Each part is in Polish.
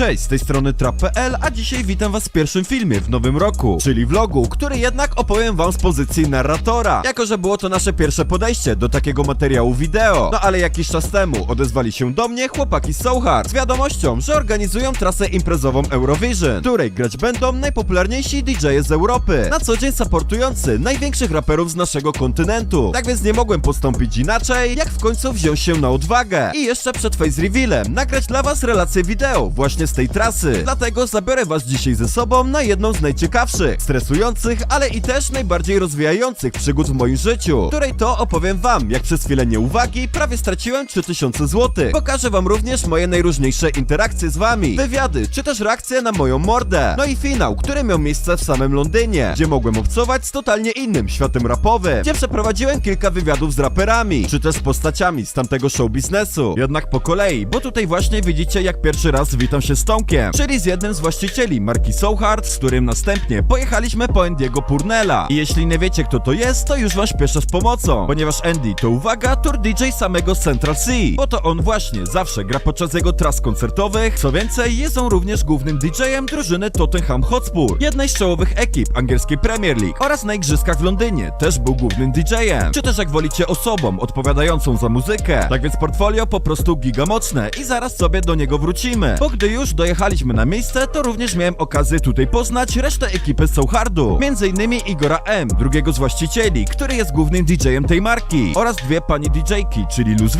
Cześć, z tej strony Trap.pl, a dzisiaj witam was w pierwszym filmie w nowym roku, czyli vlogu, który jednak opowiem wam z pozycji narratora, jako że było to nasze pierwsze podejście do takiego materiału wideo. No ale jakiś czas temu odezwali się do mnie chłopaki z z wiadomością, że organizują trasę imprezową Eurovision, której grać będą najpopularniejsi DJ-e z Europy, na co dzień supportujący największych raperów z naszego kontynentu. Tak więc nie mogłem postąpić inaczej, jak w końcu wziąć się na odwagę i jeszcze przed face revealem nagrać dla was relację wideo właśnie z tej trasy. Dlatego zabiorę was dzisiaj ze sobą na jedną z najciekawszych, stresujących, ale i też najbardziej rozwijających przygód w moim życiu, której to opowiem wam, jak przez chwilę nieuwagi prawie straciłem 3000 zł. Pokażę wam również moje najróżniejsze interakcje z wami, wywiady, czy też reakcje na moją mordę. No i finał, który miał miejsce w samym Londynie, gdzie mogłem obcować z totalnie innym światem rapowym, gdzie przeprowadziłem kilka wywiadów z raperami, czy też z postaciami z tamtego show biznesu. Jednak po kolei, bo tutaj właśnie widzicie jak pierwszy raz witam się z Tomkiem, czyli z jednym z właścicieli marki So Hard, z którym następnie pojechaliśmy po Andiego Purnella. I jeśli nie wiecie kto to jest, to już wam śpieszę z pomocą, ponieważ Andy to uwaga, tour DJ samego Central C, bo to on właśnie zawsze gra podczas jego tras koncertowych, co więcej jest on również głównym DJ-em drużyny Tottenham Hotspur, jednej z czołowych ekip angielskiej Premier League oraz na igrzyskach w Londynie też był głównym DJ-em, czy też jak wolicie osobą odpowiadającą za muzykę. Tak więc portfolio po prostu giga mocne i zaraz sobie do niego wrócimy, bo gdy już dojechaliśmy na miejsce, to również miałem okazję tutaj poznać resztę ekipy z Hardu, między innymi Igora M, drugiego z właścicieli, który jest głównym DJ-em tej marki, oraz dwie pani DJ-ki, czyli Luz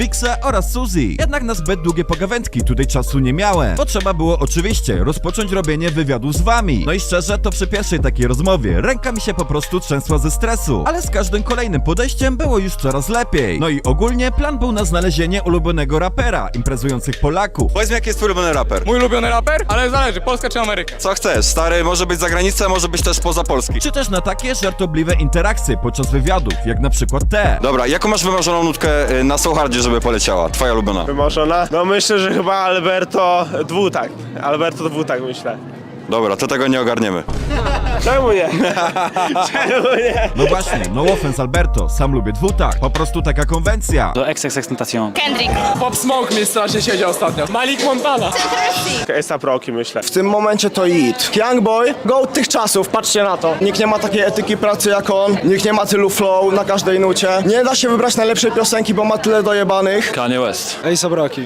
oraz Suzy. Jednak na zbyt długie pogawędki tutaj czasu nie miałem, bo trzeba było oczywiście rozpocząć robienie wywiadu z wami. No i szczerze, to przy pierwszej takiej rozmowie ręka mi się po prostu trzęsła ze stresu, ale z każdym kolejnym podejściem było już coraz lepiej. No i ogólnie plan był na znalezienie ulubionego rapera, imprezujących Polaków, Powiedz mi, jaki jest twój ulubiony raper? Mój ulubiony raper? Ale zależy, Polska czy Ameryka? Co chcesz, stary, może być za granicą, może być też poza Polski. czy też na takie żartobliwe interakcje podczas wywiadów, jak na przykład te. Dobra, jaką masz wymarzoną nutkę y, na Soulhardzie, żeby poleciała? Twoja ulubiona. Wymarzona? No myślę, że chyba Alberto Dwutak. Alberto Dwutak myślę. Dobra, to tego nie ogarniemy. Czemu nie? Czemu nie? No właśnie, no offense Alberto, sam lubię dwutak, po prostu taka konwencja. Do XXX Tentacion. Kendrick. Pop Smoke mnie strasznie siedział ostatnio. Malik Montana. Esa Proki myślę. W tym momencie to It. Young Boy, go tych czasów, patrzcie na to. Nikt nie ma takiej etyki pracy jak on, nikt nie ma tylu flow na każdej nucie. Nie da się wybrać najlepszej piosenki, bo ma tyle dojebanych. Kanye West.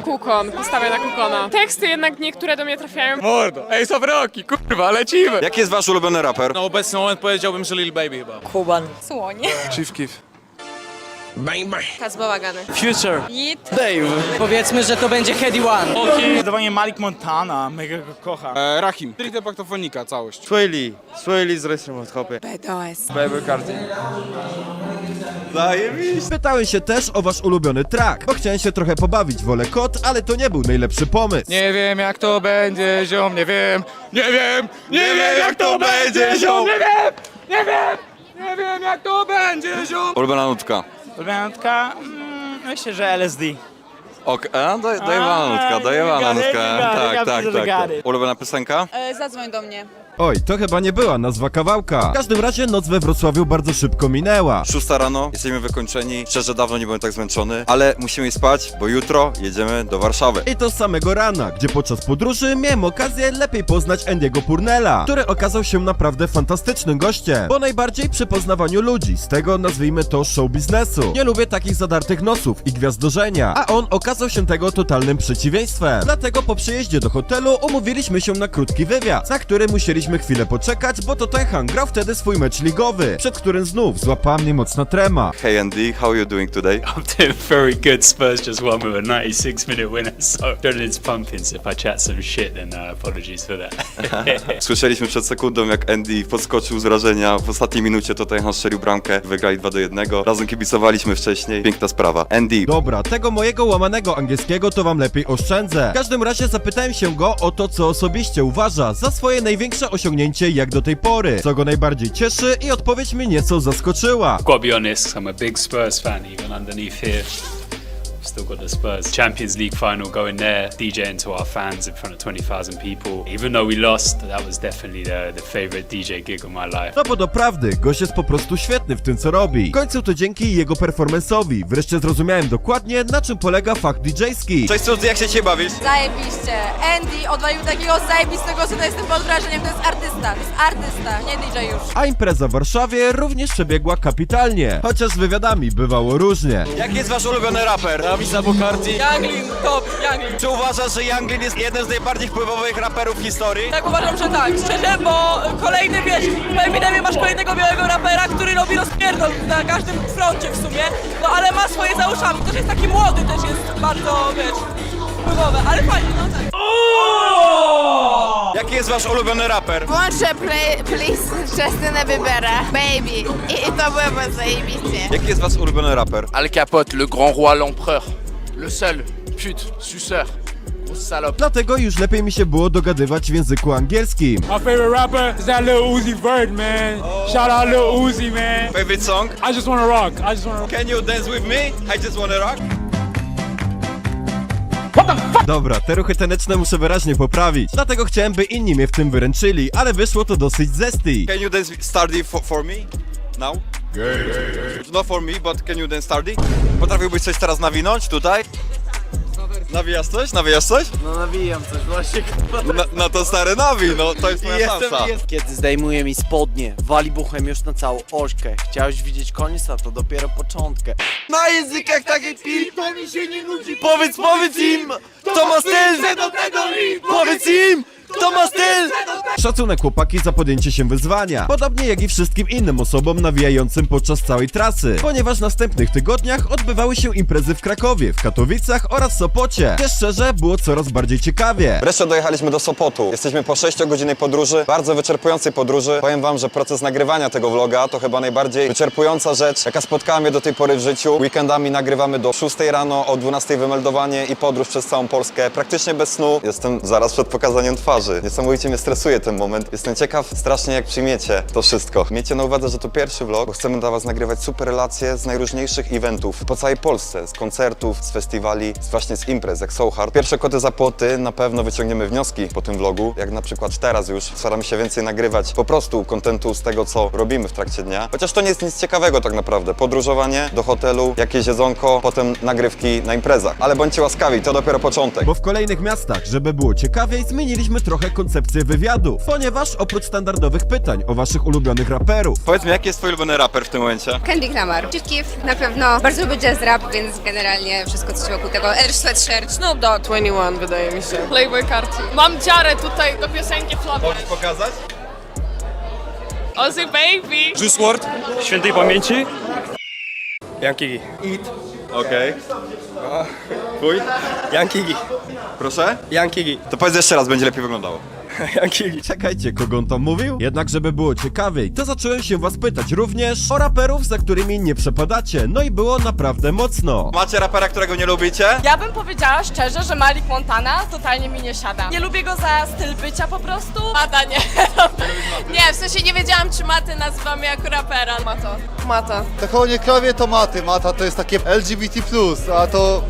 Kukon. Postawię na Kukona. Teksty jednak niektóre do mnie trafiają. Mordo. Ej, Sofroki, kurwa, lecimy. Jaki jest wasz ulubiony raper? Na obecny moment powiedziałbym, że Lil Baby chyba. Kuban. Słonie. Chief Keef. Kaz bałagany. Future. Jit. Powiedzmy, że to będzie Heady One. Zdecydowanie Malik Montana, mega go kocham. E, Rahim. Stricte paktofonika, całość. Swayli. Swayli z Restaurant Hopy. BDOS. Baby Cardi. Pytałem się też o wasz ulubiony track, bo chciałem się trochę pobawić w Ole Kot, ale to nie był najlepszy pomysł. Nie wiem jak to będzie, ziom, nie wiem. Nie wiem, nie, wiem jak to będzie, ziom. Nie wiem, nie wiem, nie wiem jak to będzie, ziom. Ulubiona nutka. Ulubiątka? Mm, myślę, że LSD. Ok, a, daj, got it, nutka. you got it, Tak, tak, tak. Ulubiona piosenka? E, zadzwoń do mnie. Oj, to chyba nie była nazwa kawałka. W każdym razie noc we Wrocławiu bardzo szybko minęła. Szósta rano, jesteśmy wykończeni. Szczerze, dawno nie byłem tak zmęczony, ale musimy spać, bo jutro jedziemy do Warszawy. I to z samego rana, gdzie podczas podróży miałem okazję lepiej poznać Andiego Purnella, który okazał się naprawdę fantastycznym gościem, po najbardziej przy poznawaniu ludzi, z tego nazwijmy to show biznesu. Nie lubię takich zadartych nosów i gwiazdorzenia, a on okazał się tego totalnym przeciwieństwem. Dlatego po przyjeździe do hotelu umówiliśmy się na krótki wywiad, na który musieliśmy chwilę poczekać, bo Tottenham grał wtedy swój mecz ligowy, przed którym znów złapała mnie mocna trema. Hey Andy, how are you doing today? I'm doing very good. Spurs just won with a 96 minute winner, so adrenaline's pumping. So if I chat some shit, then uh, apologies for that. Słyszeliśmy przed sekundą, jak Andy podskoczył z wrażenia. W ostatniej minucie Tottenham strzelił bramkę, wygrali 2 do 1. Razem kibicowaliśmy wcześniej. Piękna sprawa. Andy, Dobra, tego mojego łamanego angielskiego to wam lepiej oszczędzę. W każdym razie zapytałem się go o to, co osobiście uważa za swoje największe osiągnięcie jak do tej pory, co go najbardziej cieszy i odpowiedź mnie nieco zaskoczyła. Be honest, I'm a big Spurs fan, even underneath here. We've still got the Spurs Champions League final going there, DJing to our fans in front of 20,000 people. Even though we lost, that was definitely the, the favorite DJ gig of my life. No bo doprawdy, gość jest po prostu świetny w tym co robi. W końcu to dzięki jego performance'owi wreszcie zrozumiałem dokładnie na czym polega fach DJ-ski. Cześć Suzy, jak się dzisiaj bawisz? Zajebiście. Andy odwalił takiego zajebistego syna, jestem pod wrażeniem, to jest artysta, to jest artysta, nie DJ już. A impreza w Warszawie również przebiegła kapitalnie, chociaż z wywiadami bywało różnie. Jaki jest wasz ulubiony raper? Ramisa Bukarti. Younglin, top. Czy uważasz, że Younglin jest jednym z najbardziej wpływowych raperów w historii? Tak uważam, że tak, szczerze, bo kolejny, wiesz, w Eminemie masz kolejnego białego rapera, który robi rozpierdol na każdym froncie w sumie, no ale ma swoje za uszami, też jest taki młody, też jest bardzo, wiesz, wpływowy, ale fajnie. Jaki jest wasz ulubiony raper? Włączę play, please Justina Biebera, baby, i, i to byłoby zajebiście. Jaki jest wasz ulubiony raper? Al Capote, le grand roi, l'empereur. Le seul, pute, suceur. Grosse salope. Dlatego już lepiej mi się było dogadywać w języku angielskim. My favorite rapper is that Lil Uzi Vert, man. Shout out Lil Uzi, man. Favorite song? I just wanna rock. I just wanna rock. Can you dance with me? I just wanna rock. Dobra, te ruchy taneczne muszę wyraźnie poprawić, dlatego chciałem by inni mnie w tym wyręczyli, ale wyszło to dosyć zesty. Can you dance Stardy for, for me? Now? Not for me, but can you dance Stardy? Potrafiłbyś coś teraz nawinąć tutaj? Nawijasz coś? Nawijasz coś? No nawijam coś właśnie. No, no to stary nawij, no to jest twoja szansa. Kiedy zdejmuje mi spodnie, wali buchem już na całą ośkę. Chciałeś widzieć koniec, a to dopiero początkę. Na językach takiej pili to mi się nie nudzi Powiedz, powiedz im, kto ma styl do tego Powiedz im, kto ma styl Szacunek chłopaki za podjęcie się wyzwania, podobnie jak i wszystkim innym osobom nawijającym podczas całej trasy, ponieważ w następnych tygodniach odbywały się imprezy w Krakowie, w Katowicach oraz Sopocie, gdzie szczerze było coraz bardziej ciekawie. Wreszcie dojechaliśmy do Sopotu. Jesteśmy po 6-godzinnej podróży, bardzo wyczerpującej podróży. Powiem wam, że proces nagrywania tego vloga to chyba najbardziej wyczerpująca rzecz, jaka spotkała mnie do tej pory w życiu. Weekendami nagrywamy do 6 rano, o 12 wymeldowanie i podróż przez całą Polskę, praktycznie bez snu. Jestem zaraz przed pokazaniem twarzy. Niesamowicie mnie stresuje ten moment. Jestem ciekaw strasznie jak przyjmiecie to wszystko. Miejcie na uwadze, że to pierwszy vlog, bo chcemy dla was nagrywać super relacje z najróżniejszych eventów po całej Polsce, z koncertów, z festiwali, z właśnie z imprez, jak So Hard. Pierwsze koty za płoty, na pewno wyciągniemy wnioski po tym vlogu, jak na przykład teraz już staramy się więcej nagrywać po prostu kontentu z tego, co robimy w trakcie dnia. Chociaż to nie jest nic ciekawego tak naprawdę. Podróżowanie do hotelu, jakieś jedzonko, potem nagrywki na imprezach. Ale bądźcie łaskawi, to dopiero początek. Bo w kolejnych miastach, żeby było ciekawiej, zmieniliśmy trochę koncepcję wywiadów, ponieważ oprócz standardowych pytań o waszych ulubionych raperów, Powiedz mi, jaki jest twój ulubiony raper w tym momencie? Kendrick Lamar. Chief Keef na pewno bardzo lubię jazz rap, więc generalnie wszystko co się wokół tego. Air Sweatshirt, Snoop Dogg. 21 wydaje mi się. Playboy Carti. Mam dziarę tutaj do piosenki Flower. Możesz pokazać? Ozzy Baby. Juice WRLD. Świętej pamięci? Yankee. Okej. Twój? Yankee. Proszę? Yankee. To powiedz jeszcze raz, będzie lepiej wyglądało. Yankee. Czekajcie, kogo on tam mówił? Jednak, żeby było ciekawiej, to zacząłem się was pytać również o raperów, za którymi nie przepadacie. No i było naprawdę mocno. Macie rapera, którego nie lubicie? Ja bym powiedziała szczerze, że Malik Montana totalnie mi nie siada. Nie lubię go za styl bycia po prostu. Mata nie. nie, w sensie nie wiedziałam, czy Maty nazywamy jako rapera. Mato. Mata. Takowo nie krowie to maty, mata to jest takie LGBT+, a to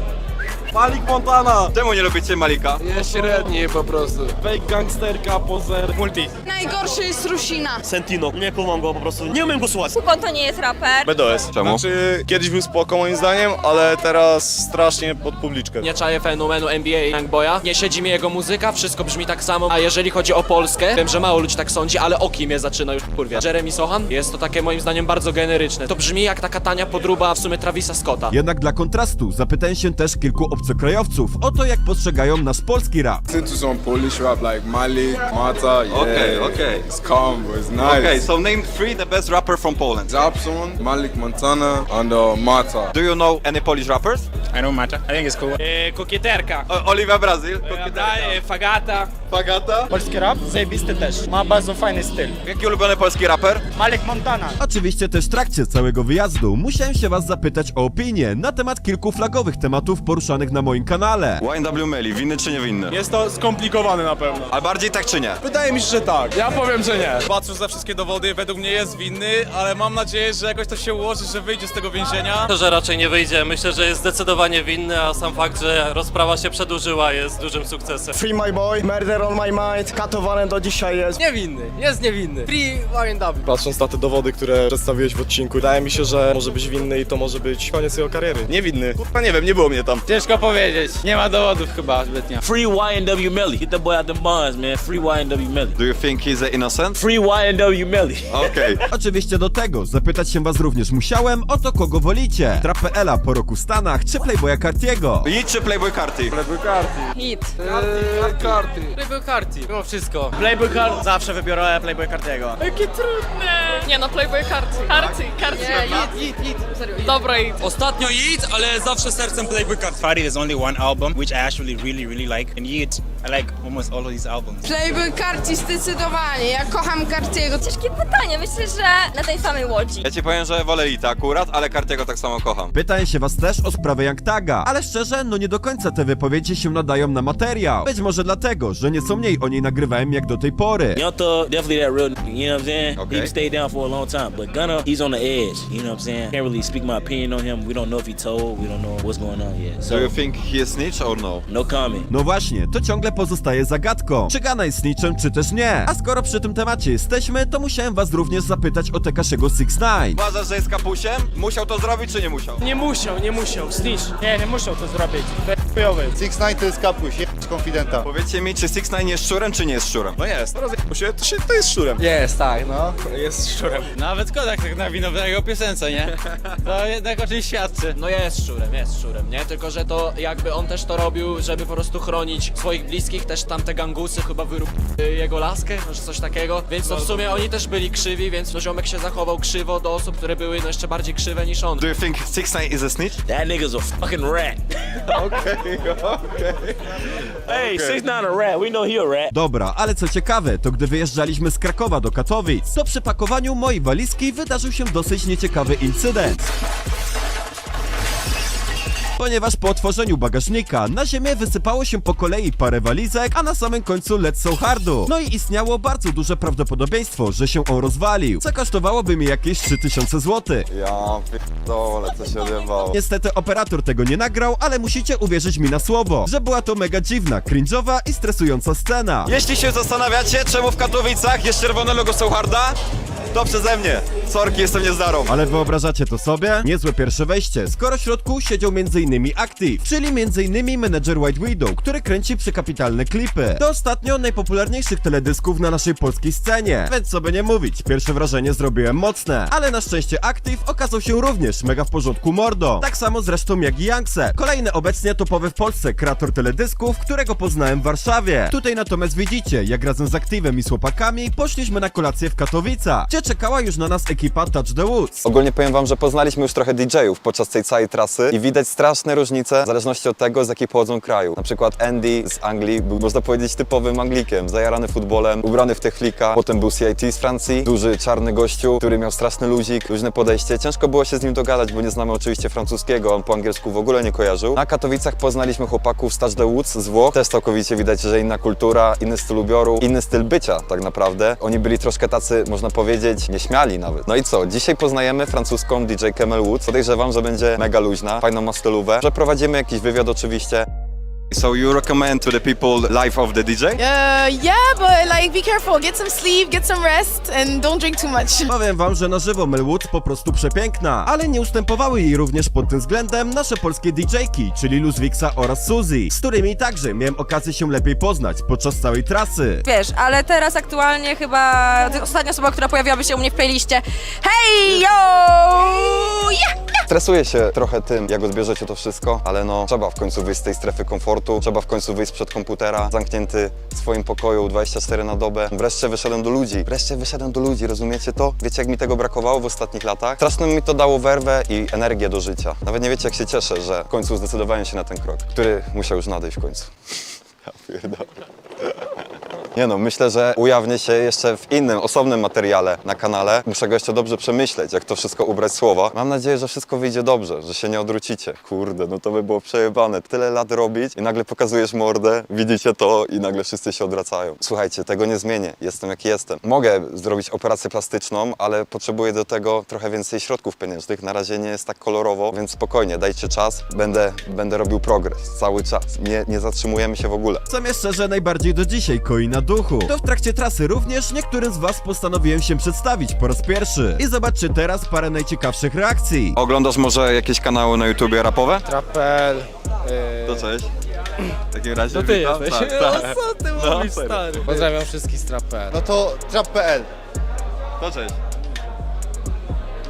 Malik Montana! Czemu nie lubicie Malika? Jest średni po prostu. Fake gangsterka, pozer. Multi. Najgorszy jest Rusina. Sentino. Nie kumam go po prostu. Nie umiem go słuchać. Kupon to nie jest raper. BDS. Czemu? Znaczy, kiedyś był spoko moim zdaniem, ale teraz strasznie pod publiczkę. Nie czaję fenomenu NBA Youngboya. Nie siedzi mi jego muzyka, wszystko brzmi tak samo. A jeżeli chodzi o Polskę, wiem, że mało ludzi tak sądzi, ale o kim je zaczyna już kurwia. Jeremy Sohan jest to takie moim zdaniem bardzo generyczne. To brzmi jak taka tania podróba w sumie Travisa Scotta. Jednak dla kontrastu zapytałem się też kilku obcokrajowców o to, jak postrzegają nasz polski rap. Listen to some Polish rap like Malik, Mata, yeah. Okay, okay. It's calm, but it's nice. Okay, so name three the best rapper from Poland. Zapson, Malik Montana, and uh, Mata. Do you know any Polish rappers? I know Mata. I think it's cool. E, kokieterka. O, Oliwia Brazil. Fagata. Pagata. Polski rap? Zajebisty też. Ma bardzo fajny styl. Jaki ulubiony polski raper? Malik Montana. Oczywiście też w trakcie całego wyjazdu musiałem się was zapytać o opinię na temat kilku flagowych tematów poruszanych na moim kanale. YNW Melly, winny czy niewinny? Jest to skomplikowane na pewno. Ale bardziej tak czy nie? Wydaje mi się, że tak. Ja powiem, że nie. Patrząc za wszystkie dowody, według mnie jest winny, ale mam nadzieję, że jakoś to się ułoży, że wyjdzie z tego więzienia. że raczej nie wyjdzie. Myślę, że jest zdecydowanie zdecydowanie winny, a sam fakt, że rozprawa się przedłużyła jest dużym sukcesem. Free my boy, murder on my mind, katowany do dzisiaj jest. Niewinny, jest niewinny. Free YNW. Patrząc na te dowody, które przedstawiłeś w odcinku, wydaje mi się, że może być winny i to może być koniec jego kariery. Niewinny. Kurwa nie wiem, nie było mnie tam. Ciężko powiedzieć, nie ma dowodów chyba zbytnio. Free YNW Melly. Get the boy out the bonds, man. Free YNW Melly. Do you think he's innocent? Free YNW Melly. Okej. Oczywiście do tego zapytać się was również musiałem o to kogo wolicie. Trapela po roku Stanach czy Playboya Cartiego? Idź czy Playboy Carti? Hit. karty. Playboy karty, mimo wszystko. Playboy Card. Zawsze wybiorę Playboy Cartiego. Jakie trudne. Nie no, Playboy karty. Karty, karty. Nie, hit, hit, hit. Serio, Dobra, hit. Ostatnio Yeet, ale zawsze sercem Playboy karty. Party there's only one album which I actually really really like and Yeet I like almost all of these albums. Playboy karty zdecydowanie. Ja kocham Cartiego. Ciężkie pytanie, myślę, że na tej samej łodzi. Ja ci powiem, że wolę Ita akurat, ale Cartiego tak samo kocham. Pytałem się was też o sprawę Young Taga, ale szczerze, no nie do końca te wypowiedzi się nadają na materiał. Być może dlatego, że nieco mniej o niej nagrywałem jak do tej pory. Young Thug, definitely that real, nigga, you know what I'm saying? Okay. He stayed down for a long time, but Gunna, he's on the edge, you know what I'm saying? Can't really speak my opinion on him. We don't know if he told, we don't know what's going on yet. Do So, you think he is snitch or no? no comment. No właśnie, to ciągle pozostaje zagadką. Czy Gana jest niczym, czy też nie? A skoro przy tym temacie jesteśmy, to musiałem was również zapytać o Tekaszego 6 9 Uważasz, że jest kapusiem? Musiał to zrobić czy nie musiał? Nie musiał, nie musiał, snitch. Nie, nie muszą to zrobić. Chujowy. Six Nine to jest kapuś, jest konfidenta. Powiedzcie mi, czy 6 9 jest szczurem, czy nie jest szczurem? No jest, jak się, to, się, to jest szczurem. Jest, tak, no. Jest szczurem. Nawet Kodak tak nawinął na jego piosence, nie? To jednak o czymś świadczy. No jest szczurem, jest szczurem, nie? Tylko, że to jakby on też to robił, żeby po prostu chronić swoich bliskich, też tamte gangusy chyba wyrób jego laskę, czy coś takiego, więc to w sumie oni też byli krzywi, więc no ziomek się zachował krzywo do osób, które były no jeszcze bardziej krzywe niż on. Do you think 6 9 is a snitch? That nigga's a fucking rat. Okej, Hey, six nine a rat. We know he a rat. Dobra, ale co ciekawe, to gdy wyjeżdżaliśmy z Krakowa do Katowic, to przy pakowaniu mojej walizki wydarzył się dosyć nieciekawy incydent. Ponieważ po otworzeniu bagażnika na ziemię wysypało się po kolei parę walizek, a na samym końcu Let's So Hardu. No i istniało bardzo duże prawdopodobieństwo, że się on rozwalił, co kosztowałoby mi jakieś 3000 zł. Ja pierdolę, co się odjebało. Niestety operator tego nie nagrał, ale musicie uwierzyć mi na słowo, że była to mega dziwna, cringe'owa i stresująca scena. Jeśli się zastanawiacie, czemu w Katowicach jest czerwone logo Soulharda, to przeze mnie. Sorki, jestem niezdarą. Ale wyobrażacie to sobie? Niezłe pierwsze wejście, skoro w środku siedział m.in. Active, czyli m.in. menedżer White Widow, który kręci przekapitalne klipy. To ostatnio najpopularniejszych teledysków na naszej polskiej scenie, więc co by nie mówić, pierwsze wrażenie zrobiłem mocne. Ale na szczęście Active okazał się również mega w porządku mordą. Tak samo zresztą jak i Youngse, kolejny obecnie topowy w Polsce kreator teledysków, którego poznałem w Warszawie. Tutaj natomiast widzicie, jak razem z Active'em i z chłopakami poszliśmy na kolację w Katowicach, czekała już na nas ekipa Touch the Woods. Ogólnie powiem wam, że poznaliśmy już trochę DJ-ów podczas tej całej trasy i widać straszne różnice w zależności od tego, z jakiej pochodzą kraju. Na przykład Andy z Anglii był, można powiedzieć, typowym Anglikiem, zajarany futbolem, ubrany w techlika. Potem był CIT z Francji, duży czarny gościu, który miał straszny luzik, luźne podejście. Ciężko było się z nim dogadać, bo nie znamy oczywiście francuskiego, on po angielsku w ogóle nie kojarzył. Na Katowicach poznaliśmy chłopaków z Touch the Woods z Włoch. Też całkowicie widać, że inna kultura, inny styl ubioru, inny styl bycia tak naprawdę. Oni byli troszkę tacy, można powiedzieć, nieśmiali nawet. No i co? Dzisiaj poznajemy francuską DJ Camel Woods. Podejrzewam, że będzie mega luźna, fajną ma stylówę. Przeprowadzimy jakiś wywiad oczywiście. So you recommend to the people life of the DJ? Uh, yeah, but like be careful. Get some sleep, get some rest, and don't drink too much. Powiem wam, że na żywo Melwood po prostu przepiękna, ale nie ustępowały jej również pod tym względem nasze polskie DJ-ki, czyli Luzwixa oraz Suzy, z którymi także miałem okazję się lepiej poznać podczas całej trasy. Wiesz, ale teraz aktualnie chyba ostatnia osoba, która pojawiłaby się u mnie w playliście Hej, yo! Yeah! Stresuję się trochę tym, jak odbierzecie to wszystko, ale no trzeba w końcu wyjść z tej strefy komfortu, trzeba w końcu wyjść przed komputera, zamknięty w swoim pokoju 24 na dobę. Wreszcie wyszedłem do ludzi, wreszcie wyszedłem do ludzi, rozumiecie to? Wiecie jak mi tego brakowało w ostatnich latach? Strasznie mi to dało werwę i energię do życia. Nawet nie wiecie jak się cieszę, że w końcu zdecydowałem się na ten krok, który musiał już nadejść w końcu. Ja pierdolę. Nie no, myślę, że ujawnię się jeszcze w innym, osobnym materiale na kanale. Muszę go jeszcze dobrze przemyśleć, jak to wszystko ubrać słowa. Mam nadzieję, że wszystko wyjdzie dobrze, że się nie odwrócicie. Kurde, no to by było przejebane. Tyle lat robić i nagle pokazujesz mordę, widzicie to i nagle wszyscy się odwracają. Słuchajcie, tego nie zmienię. Jestem jaki jestem. Mogę zrobić operację plastyczną, ale potrzebuję do tego trochę więcej środków pieniężnych. Na razie nie jest tak kolorowo, więc spokojnie, dajcie czas. Będę, będę robił progres cały czas. Nie, nie zatrzymujemy się w ogóle. Co mnie szczerze najbardziej do dzisiaj koi na duchu. To w trakcie trasy również niektórym z was postanowiłem się przedstawić po raz pierwszy. I zobaczcie teraz parę najciekawszych reakcji. Oglądasz może jakieś kanały na YouTubie rapowe? Trapel. To cześć. W takim razie To ty witam. jesteś. Tak, tak. co ty No, mówisz, serio. stary? Pozdrawiam wszystkich z Trapel. No to trap.pl. To cześć.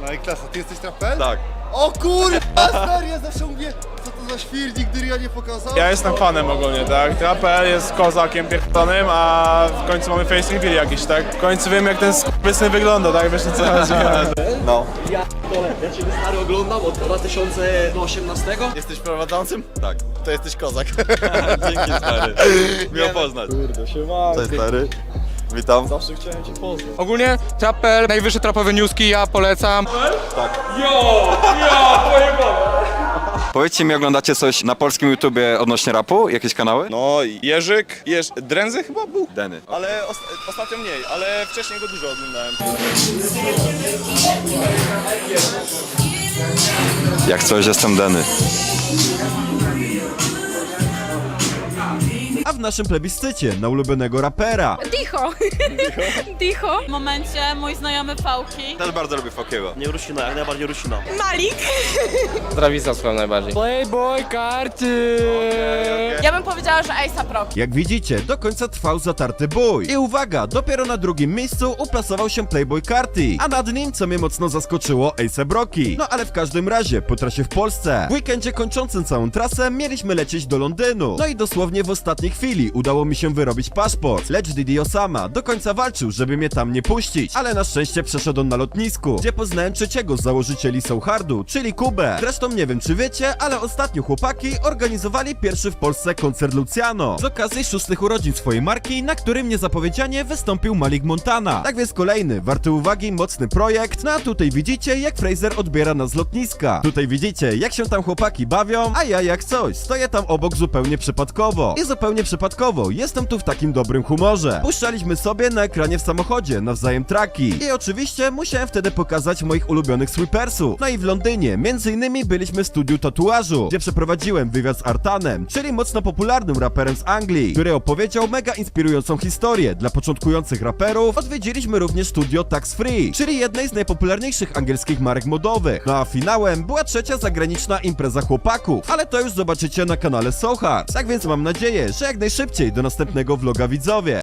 No i klasa, ty jesteś trap.pl? Tak. O kurwa, stary, ja zawsze mówię, co to za świrnik, gdy ja nie pokazał. Ja jestem fanem ogólnie, tak? TAPL jest kozakiem pierdolonym, a w końcu mamy face reveal jakiś, tak? W końcu wiem jak ten skurwysyn wygląda, tak? Wiesz o co chodzi? No. Ja ciebie stary oglądam od 2018. Jesteś prowadzącym? Tak. To jesteś kozak. Dzięki stary. Miło poznać. Kurde, siema. Cześć stary. Witam. Zawsze chciałem cię poznać. Ogólnie Trapel, najwyższe trapowe newski, ja polecam. Powiedzcie mi, oglądacie coś na polskim YouTubie odnośnie rapu? Jakieś kanały? No, Jerzyk, Jerz... Drędzy chyba był? Deny. Ale os ostatnio mniej, ale wcześniej go dużo oglądałem. Jak coś, jestem Deny. A w naszym plebiscycie na ulubionego rapera. Dicho. Dicho. W momencie mój znajomy Fałki. Też bardzo lubię Fokiego. Nie Rusina, jak najbardziej Rusina. Malik. Zdrowisła najbardziej. Playboy karty. Ja bym powiedziała, że ASAP Rocky. Jak widzicie, do końca trwał zatarty bój. I uwaga, dopiero na drugim miejscu uplasował się Playboy Carti, a nad nim, co mnie mocno zaskoczyło, Ace Broki. No ale w każdym razie, po trasie w Polsce. W weekendzie kończącym całą trasę mieliśmy lecieć do Londynu. No i dosłownie w ostatniej chwili udało mi się wyrobić paszport, lecz Didi Osama do końca walczył, żeby mnie tam nie puścić. Ale na szczęście przeszedł on na lotnisku, gdzie poznałem trzeciego z założycieli Soulhardu, czyli Kubę. Zresztą nie wiem czy wiecie, ale ostatnio chłopaki organizowali pierwszy w Polsce koncert Luciano z okazji szóstych urodzin swojej marki, na którym niezapowiedzianie wystąpił Malik Montana. Tak więc kolejny, warty uwagi, mocny projekt. No a tutaj widzicie, jak Fraser odbiera nas z lotniska. Tutaj widzicie, jak się tam chłopaki bawią, a ja jak coś, stoję tam obok zupełnie przypadkowo. I zupełnie przypadkowo, jestem tu w takim dobrym humorze. Puszczaliśmy sobie na ekranie w samochodzie nawzajem traki. I oczywiście musiałem wtedy pokazać moich ulubionych sweepersów. No i w Londynie, między innymi byliśmy w studiu tatuażu, gdzie przeprowadziłem wywiad z Artanem, czyli mocno popularnym raperem z Anglii, który opowiedział mega inspirującą historię dla początkujących raperów. Odwiedziliśmy również studio Tax Free, czyli jednej z najpopularniejszych angielskich marek modowych. No a finałem była trzecia zagraniczna impreza chłopaków, ale to już zobaczycie na kanale Sohar. Tak więc mam nadzieję, że jak najszybciej do następnego vloga widzowie.